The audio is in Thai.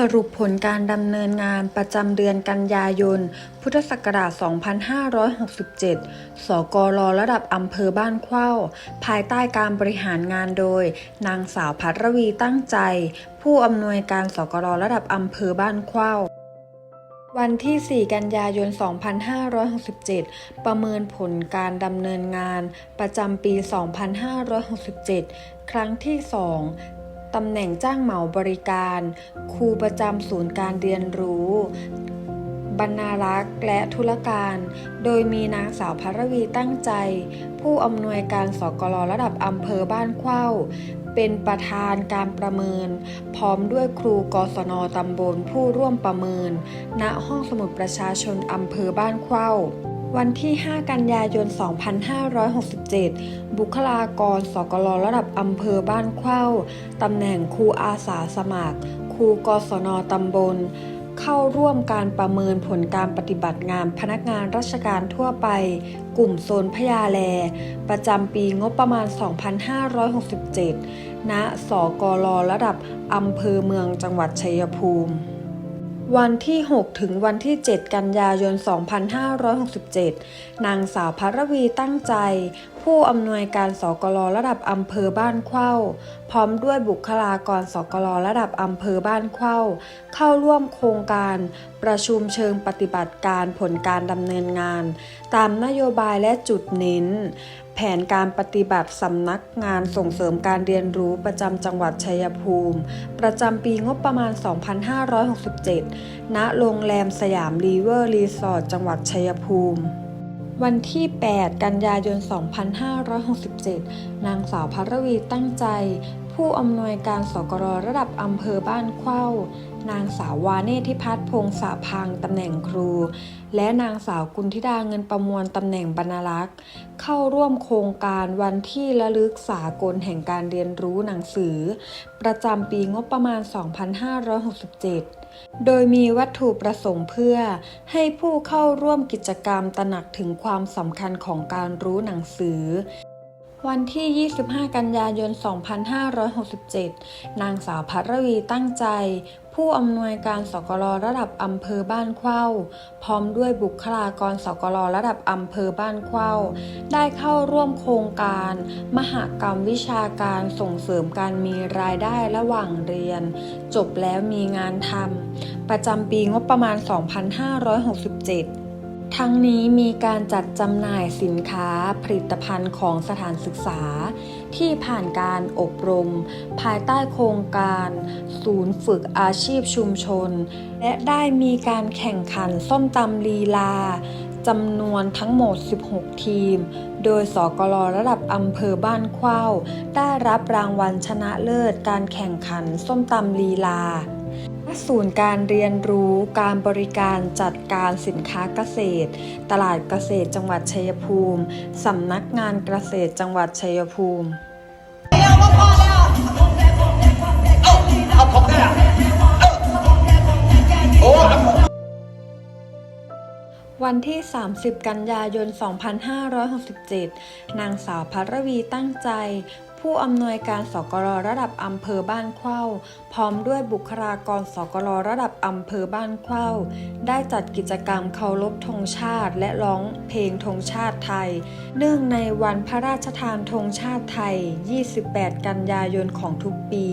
สรุปผลการดำเนินงานประจำเดือนกันยายน พุทธศักราช 2567 สกรระดับอำเภอบ้านเข้า ภายใต้การบริหารงานโดย นางสาวพัทรวีตั้งใจ ผู้อำนวยการสกรระดับอำเภอบ้านเข้าวันที่ 4 กันยายน 2567 ประเมินผลการดำเนินงานประจำปี 2567 ครั้งที่ 2 ตำแหน่งจ้างเหมาบริการ ครูประจำศูนย์การเรียนรู้ บรรณารักษ์และธุรการ โดยมีนางสาวพรวีตั้งใจ ผู้อำนวยการสกลระดับอำเภอบ้านเข้า เป็นประธานการประเมิน พร้อมด้วยครูกศนตำบลผู้ร่วมประเมิน ณห้องสมุดประชาชนอำเภอบ้านเข้า วันที่ 5 กันยายน 2567 บุคลากร สกลระดับอำเภอบ้านเข้าตำแหน่งครูอาสาสมัคร ครูกศนตำบล เข้าร่วมการประเมินผลการปฏิบัติงานพนักงานราชการทั่วไป กลุ่มโซนพญาแล ประจำปีงบประมาณ 2567 ณ สกลระดับอำเภอเมืองจังหวัดชัยภูมิ วันที่ 6 ถึงวันที่ 7 กันยายน 2567 นางสาวพัรวีตั้งใจ ผู้อำนวยการสกลระดับอำเภอบ้านเข้า พร้อมด้วยบุคลากรสกลระดับอำเภอบ้านเข้า เข้าร่วมโครงการ ประชุมเชิงปฏิบัติการผลการดำเนินงาน ตามนโยบายและจุดเน้น แผนการปฏิบัติสำนักงานส่งเสริมการเรียนรู้ประจำจังหวัดชัยภูมิ ประจำปีงบประมาณ 2567 ณ โรงแรมสยามรีเวอร์รีสอร์ทจังหวัดชัยภูมิ วันที่ 8 กันยายน 2567 นางสาวพัรวีตั้งใจ ผู้อำนวยการสกรระดับอำเภอบ้านเข้านางสาววาเนธิพัฒน์พงษาพังตำแหน่งครู และนางสาวกุลธิดาเงินประมวลตำแหน่งบรรณารักษ์ เข้าร่วมโครงการวันที่ระลึกสากลแห่งการเรียนรู้หนังสือ ประจำปีงบประมาณ 2567 โดยมีวัตถุประสงค์เพื่อให้ผู้เข้าร่วมกิจกรรมตระหนักถึงความสำคัญของการรู้หนังสือ วันที่ 25 กันยายน 2567 นางสาวพัทรวีตั้งใจ ผู้อำนวยการสกลระดับอำเภอบ้านเข้า พร้อมด้วยบุคลากรสกลระดับอำเภอบ้านเข้า ได้เข้าร่วมโครงการ มหกรรมวิชาการส่งเสริมการมีรายได้ระหว่างเรียน จบแล้วมีงานทำประจำปีงบประมาณ 2567 ทั้งนี้มีการจัดจำหน่ายสินค้าผลิตภัณฑ์ของสถานศึกษา ที่ผ่านการอบรม ภายใต้โครงการ ศูนย์ฝึกอาชีพชุมชน และได้มีการแข่งขันส้มตำลีลาจำนวนทั้งหมด 16 ทีม โดยสกลระดับอำเภอบ้านเข้าได้รับรางวัลชนะเลิศการแข่งขันส้มตำลีลา ศูนย์การเรียนรู้การบริการจัดการสินค้าเกษตร ตลาดเกษตรจังหวัดชัยภูมิ สำนักงานเกษตรจังหวัดชัยภูมิเอามได้อะโอ้เอาผมวันที่ 30 กันยายน 2567 นางสาวพัทรวีตั้งใจ ผู้อำนวยการสกลระดับอำเภอบ้านเข้า พร้อมด้วยบุคลากรสกลระดับอำเภอบ้านเข้า ได้จัดกิจกรรมเคารพธงชาติ และร้องเพลงธงชาติไทย เนื่องในวันพระราชทานธงชาติไทย 28 กันยายนของทุกปี